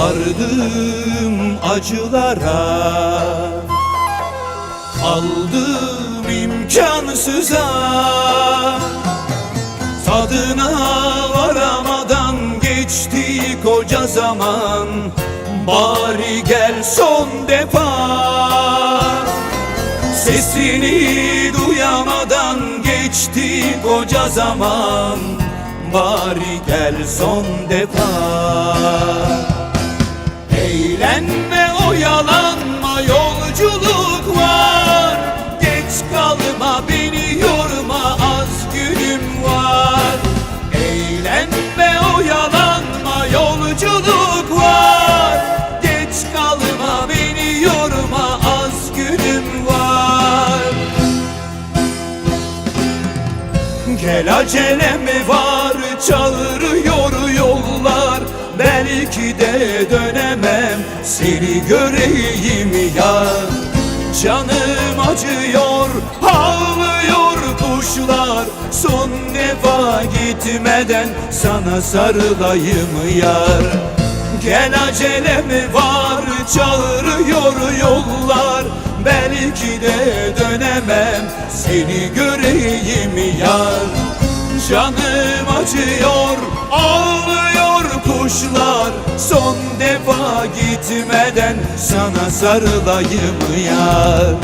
Sardım acılara. Kaldım imkansıza. Tadına varamadan geçti koca zaman. Bari gel son defa. Sesini duyamadan geçti koca zaman. Bari gel son defa Eğlenme oyalanma yolculuk var. Geç kalma beni yorma az günüm var. Eğlenme oyalanma yolculuk var. Geç kalma beni yorma az günüm var. Gel acelem var çağırıyor Belki de dönemem seni göreyim ya. Canım acıyor ağlıyor kuşlar. Son defa gitmeden sana sarılayım yar. Gel acelem var çağırıyor yollar. Belki de dönemem seni göreyim yar. Canım acıyor ağlıyor kuşlar Son defa gitmeden sana sarılayım yar.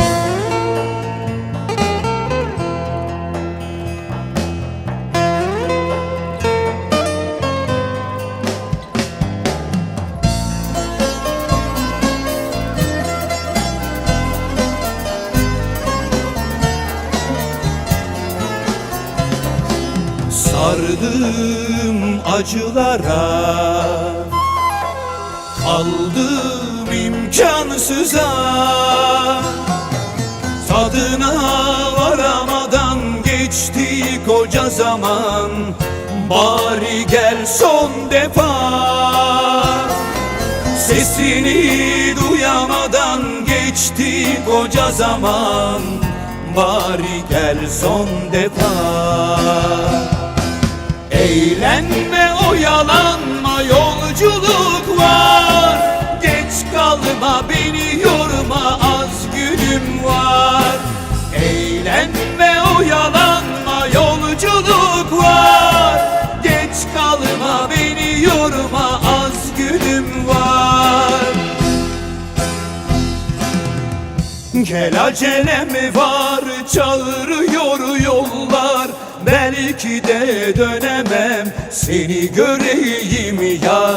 Sardım acılara Kaldım imkansıza. Tadına varamadan geçti koca zaman. Bari gel son defa. Sesini duyamadan geçti koca zaman. Bari gel son defa Eğlenme oyalanma yolculuk var. Geç kalma beni yorma az günüm var. Eğlenme oyalanma yolculuk var. Geç kalma beni yorma az günüm var. Gel acelem var çağırıyor yollar. Belki dönemem seni göreyim ya.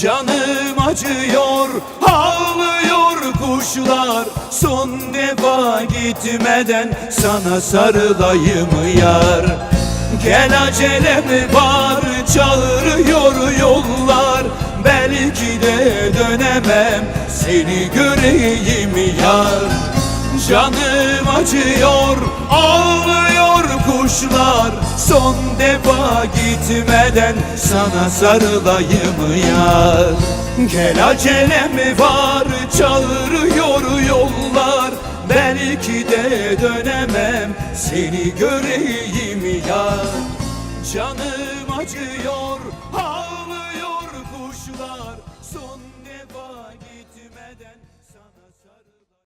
Canım acıyor ağlıyor kuşlar. Son defa gitmeden sana sarılayım yar. Gel acelem var çağırıyor yollar. Belki de dönemem seni göreyim yar Canım acıyor ağlıyor kuşlar. Son defa gitmeden sana sarılayım yar. Gel acelem var çağırıyor yollar. Belki de dönemem seni göreyim yar. Canım acıyor ağlıyor kuşlar. Son defa gitmeden